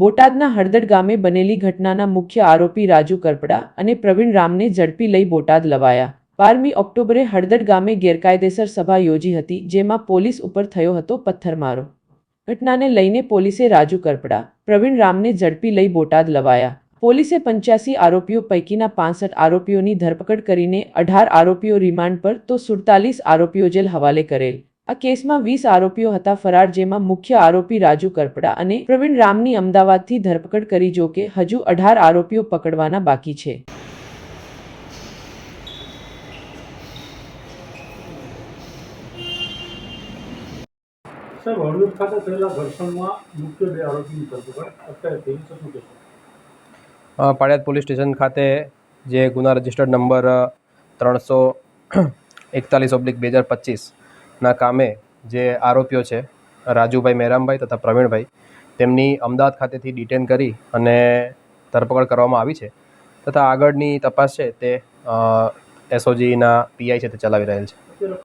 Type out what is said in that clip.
બોટાદના હળદડ ગામે બનેલી ઘટનાના મુખ્ય આરોપી રાજુ કરપડા અને પ્રવીણ રામને ઝડપી લઈ બોટાદ લવાયા. બારમી ઓક્ટોબરે હળદડ ગામે ગેરકાયદેસર સભા યોજી હતી, જેમાં પોલીસ ઉપર થયો હતો પથ્થરમારો. ઘટનાને લઈને પોલીસે રાજુ કરપડા, પ્રવીણ રામને ઝડપી લઈ બોટાદ લવાયા. પોલીસે પંચ્યાસી આરોપીઓ પૈકીના પાંસઠ આરોપીઓની ધરપકડ કરીને અઢાર આરોપીઓ રિમાન્ડ પર તો સુડતાલીસ આરોપીઓ જેલ હવાલે કરેલ. આ કેસમાં વીસ આરોપીઓ હતા ફરાર જેમાં મુખ્ય આરોપી રાજુ કરપડા અને પ્રવીણ રામની અમદાવાદથી ધરપકડ કરી જો કે હજુ અઢાર આરોપીઓ પકડવાના બાકી છે. સાહેબ હળવદ ખાતે થયેલા ઘર્ષણમાં મુખ્ય બે આરોપીની ધરપકડ. અત્યારે થઈ છે શું કહેશો? અ, પાળિયાદ પોલીસ સ્ટેશન ખાતે જે ગુના રજિસ્ટર્ડ નંબર ત્રણસો એકતાલીસ ઓબ્લિક બે હજાર પચીસના કામે જે આરોપીઓ છે, રાજુભાઈ મેરામભાઈ તથા પ્રવીણભાઈ, તેમની અમદાવાદ ખાતેથી ડિટેન કરી અને ધરપકડ કરવામાં આવી છે તથા આગળની તપાસ છે તે એસઓજીના પીઆઈ છે તે ચલાવી રહેલ છે.